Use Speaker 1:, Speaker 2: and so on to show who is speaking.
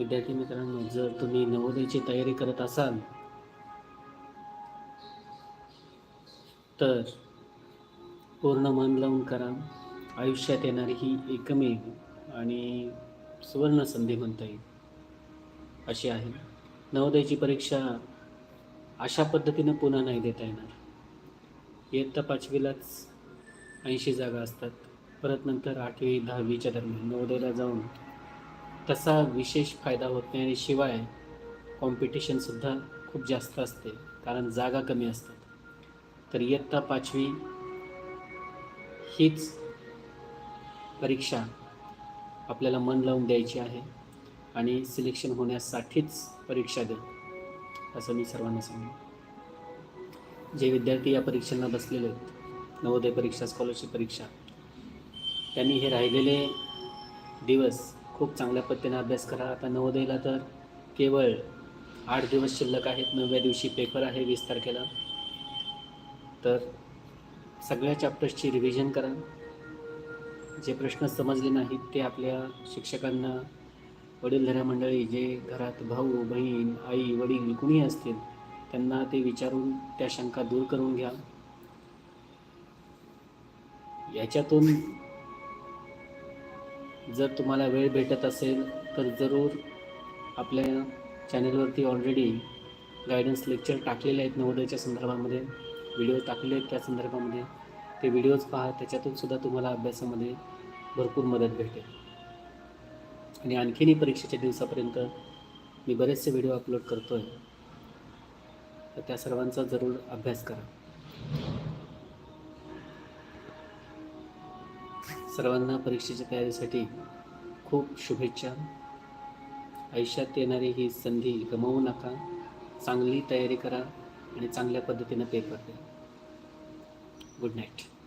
Speaker 1: विद्यार्थी मित्रांनो जर तुम्ही नवोदयची तयारी करत असाल तर पूर्ण मन लावून करा. आयुष्यात येणारी ही एकमेव आणि सुवर्ण संधी म्हणता येईल अशी आहे. नवोदयची परीक्षा अशा पद्धतीनं पुन्हा नाही देता येणार. इयत्ता पाचवीलाच ऐंशी जागा असतात. परत नंतर आठवी दहावीच्या दरम्यान नवोदयला जाऊन तसा विशेष फायदा होत नाही आणि शिवाय कॉम्पिटिशनसुद्धा खूप जास्त असते कारण जागा कमी असतात. तर इयत्ता पाचवी हीच परीक्षा आपल्याला मन लावून द्यायची आहे आणि सिलेक्शन होण्यासाठीच परीक्षा द्या असं मी सर्वांना सांगेन. जे विद्यार्थी या परीक्षांना बसलेले आहेत नवोदय परीक्षा स्कॉलरशिप परीक्षा त्यांनी हे राहिलेले दिवस खूप चांगल्या पद्धतीने अभ्यास करा. आता नवोदयला तर केवळ आठ दिवस शिल्लक आहेत. नवव्या दिवशी पेपर आहे वीस तारखेला. तर सगळ्या चॅप्टर्सची रिव्हिजन करा. जे प्रश्न समजले नाहीत ते आपल्या शिक्षकांना वडीलधाऱ्या मंडळी जे घरात भाऊ बहीण आई वडील कुणी असतील त्यांना ते विचारून त्या शंका दूर करून घ्या. याच्यातून जर तुम्हाला वेळ भेटत असेल तर जरूर आपल्या चॅनलवरती ऑलरेडी गायडन्स लेक्चर टाकलेले आहेत नवोदयच्या संदर्भामध्ये. व्हिडिओ टाकलेले आहेत त्या संदर्भामध्ये. ते व्हिडिओज पहा त्याच्यातून सुद्धा तुम्हाला अभ्यासामध्ये भरपूर मदत भेटेल. आणि आणखीनही परीक्षेच्या दिवसापर्यंत मी बरेचसे व्हिडिओ अपलोड करतो आहे तर त्या सर्वांचा जरूर अभ्यास करा. सर्वांना परीक्षेच्या तयारीसाठी खूप शुभेच्छा. आयुष्यात येणारी ही संधी गमावू नका. चांगली तयारी करा आणि चांगल्या पद्धतीनं पेपर द्या. Good night